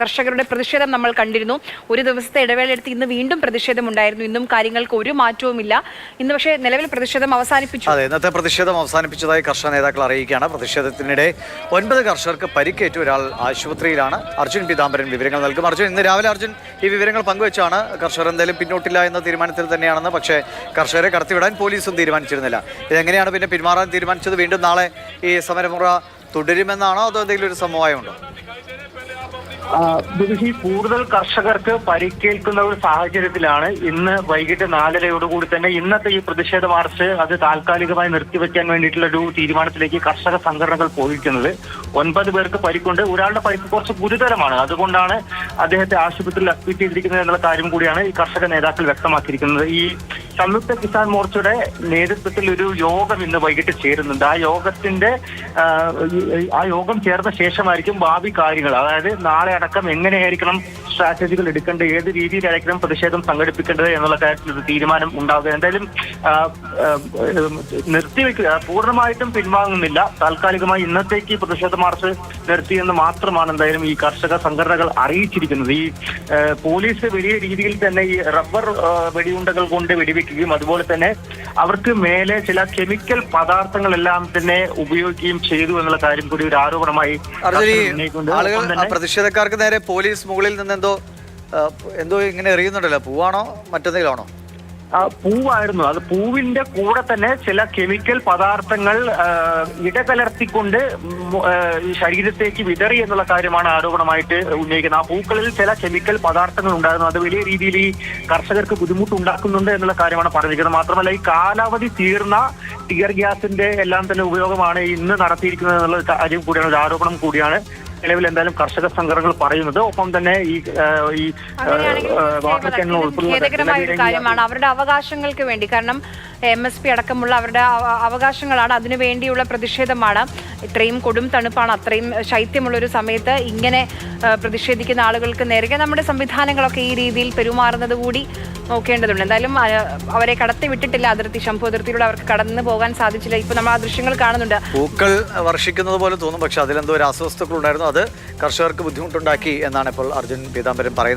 കർഷകരുടെ പ്രതിഷേധം നമ്മൾ കണ്ടിരുന്നു. ഒരു ദിവസത്തെ ഇടവേളയെടുത്ത് ഇന്ന് വീണ്ടും പ്രതിഷേധമുണ്ടായിരുന്നു. ഇന്നും കാര്യങ്ങൾക്ക് ഒരു മാറ്റവുമില്ല. ഇന്ന് പക്ഷേ നിലവിൽ പ്രതിഷേധം അവസാനിപ്പിച്ചു. അതെ ഇന്നത്തെ പ്രതിഷേധം അവസാനിപ്പിച്ചതായി കർഷക നേതാക്കൾ അറിയിക്കുകയാണ്. പ്രതിഷേധത്തിനിടെ ഒൻപത് കർഷകർക്ക് പരിക്കേറ്റു ഒരാൾ ആശുപത്രിയിലാണ്. അർജുൻ പീതാംബരൻ വിവരങ്ങൾ നൽകും. അർജുൻ ഇന്ന് രാവിലെ അർജുൻ ഈ വിവരങ്ങൾ പങ്കുവച്ചാണ് കർഷകർ എന്തായാലും പിന്നോട്ടില്ല എന്ന തീരുമാനത്തിൽ തന്നെയാണെന്ന് പക്ഷേ കർഷകരെ കടത്തിവിടാൻ പോലീസും തീരുമാനിച്ചിരുന്നില്ല. ഇതെങ്ങനെയാണ് പിന്നെ പിന്മാറാൻ തീരുമാനിച്ചത്? വീണ്ടും നാളെ ഈ സമരമുറ തുടരുമെന്നാണോ അതോ എന്തെങ്കിലും ഒരു സമവായമുണ്ടോ? ബിബിസി കൂടുതൽ കർഷകർക്ക് പരിക്കേൽക്കുന്ന ഒരു സാഹചര്യത്തിലാണ് ഇന്ന് വൈകിട്ട് നാലരയോടുകൂടി തന്നെ ഇന്നത്തെ ഈ പ്രതിഷേധ മാർച്ച് അത് താൽക്കാലികമായി നിർത്തിവെക്കാൻ വേണ്ടിയിട്ടുള്ള ഒരു തീരുമാനത്തിലേക്ക് കർഷക സംഘടനകൾ പോയിരിക്കുന്നത്. ഒൻപത് പേർക്ക് പരിക്കുണ്ട്. ഒരാളുടെ പരിക്ക് കുറച്ച് ഗുരുതരമാണ്. അതുകൊണ്ടാണ് അദ്ദേഹത്തെ ആശുപത്രിയിൽ അഡ്മിറ്റ് ചെയ്തിരിക്കുന്നത് എന്നുള്ള കാര്യം കൂടിയാണ് ഈ കർഷക നേതാക്കൾ വ്യക്തമാക്കിയിരിക്കുന്നത്. ഈ സംയുക്ത കിസാൻ മോർച്ചയുടെ നേതൃത്വത്തിൽ ഒരു യോഗം ഇന്ന് വൈകിട്ട് ചേരുന്നുണ്ട്. ആ യോഗത്തിന്റെ ആ, യോഗം ചേർന്ന ശേഷമായിരിക്കും ഭാവി കാര്യങ്ങൾ. അതായത് നാളെ അടക്കം എങ്ങനെയായിരിക്കണം സ്ട്രാറ്റജികൾ എടുക്കേണ്ടത് ഏത് രീതിയിലായിരിക്കണം പ്രതിഷേധം സംഘടിപ്പിക്കേണ്ടത് എന്നുള്ള കാര്യത്തിൽ ഒരു തീരുമാനം ഉണ്ടാവുക. എന്തായാലും നിർത്തിവെക്കുക പൂർണമായിട്ടും പിൻവാങ്ങുന്നില്ല. താൽക്കാലികമായി ഇന്നത്തേക്ക് പ്രതിഷേധ മാർച്ച് നിർത്തിയെന്ന് മാത്രമാണ് എന്തായാലും ഈ കർഷക സംഘടനകൾ അറിയിച്ചിരിക്കുന്നത്. ഈ പോലീസ് വലിയ രീതിയിൽ തന്നെ ഈ റബ്ബർ വെടിയുണ്ടകൾ കൊണ്ട് വെടിവെക്കുകയും അതുപോലെ തന്നെ അവർക്ക് മേലെ ചില കെമിക്കൽ പദാർത്ഥങ്ങളെല്ലാം തന്നെ ഉപയോഗിക്കുകയും ചെയ്തു എന്നുള്ള കാര്യം കൂടി ഒരു ആരോപണമായി പ്രതിഷേധക്കാർക്ക് നേരെ പോലീസ് മുകളിൽ നിന്ന് എന്തോ എന്തോ ഇങ്ങനെ എറിയുന്നുണ്ടല്ലോ. പൂവാണോ? മറ്റെന്തെങ്കിലും ആണോ പൂവായിരുന്നു. അത് പൂവിന്റെ കൂടെ തന്നെ ചില കെമിക്കൽ പദാർത്ഥങ്ങൾ ഇടകലർത്തിക്കൊണ്ട് ശരീരത്തേക്ക് വിതറി എന്നുള്ള കാര്യമാണ് ആരോപണമായിട്ട് ഉന്നയിക്കുന്നത്. ആ പൂക്കളിൽ ചില കെമിക്കൽ പദാർത്ഥങ്ങൾ ഉണ്ടായിരുന്നു. അത് വലിയ രീതിയിൽ ഈ കർഷകർക്ക് ബുദ്ധിമുട്ടുണ്ടാക്കുന്നുണ്ട് എന്നുള്ള കാര്യമാണ് പറഞ്ഞിരിക്കുന്നത്. മാത്രമല്ല ഈ കാലാവധി തീർന്ന ടിയർ ഗ്യാസിന്റെ എല്ലാം തന്നെ ഉപയോഗമാണ് ഇന്ന് നടത്തിയിരിക്കുന്നത് എന്നുള്ള കാര്യം കൂടിയാണ് ഒരു ആരോപണം കൂടിയാണ്. നിലവിൽ എന്തായാലും കർഷക സംഘടനകൾ പറയുന്നത്. ഒപ്പം തന്നെ ഈ ഈ ഖേദകരമായ ഒരു കാര്യമാണ് അവരുടെ അവകാശങ്ങൾക്ക് വേണ്ടി. കാരണം എം എസ് പി അടക്കമുള്ള അവരുടെ അവകാശങ്ങളാണ് അതിനു വേണ്ടിയുള്ള പ്രതിഷേധമാണ്. ഇത്രയും കൊടും തണുപ്പാണ്. അത്രയും ശൈത്യമുള്ള ഒരു സമയത്ത് ഇങ്ങനെ പ്രതിഷേധിക്കുന്ന ആളുകൾക്ക് നേരെ നമ്മുടെ സംവിധാനങ്ങളൊക്കെ ഈ രീതിയിൽ പെരുമാറുന്നത് കൂടി നോക്കേണ്ടതുണ്ട്. എന്തായാലും അവരെ കടത്തി വിട്ടിട്ടില്ല. അതിർത്തി ശംഭു അതിർത്തിയിലൂടെ അവർക്ക് കടന്നു പോകാൻ സാധിച്ചില്ല. ഇപ്പൊ നമ്മൾ ആ ദൃശ്യങ്ങൾ കാണുന്നുണ്ട്. പൂക്കൾ വർഷിക്കുന്നത് പോലെ തോന്നും. പക്ഷെ അതിലെന്തോ ഒരു അസ്വസ്ഥതകൾ ഉണ്ടായിരുന്നു അത് കർഷകർക്ക് ബുദ്ധിമുട്ടുണ്ടാക്കി എന്നാണ് ഇപ്പോൾ അർജുൻ പീതാംബരൻ പറയുന്നത്.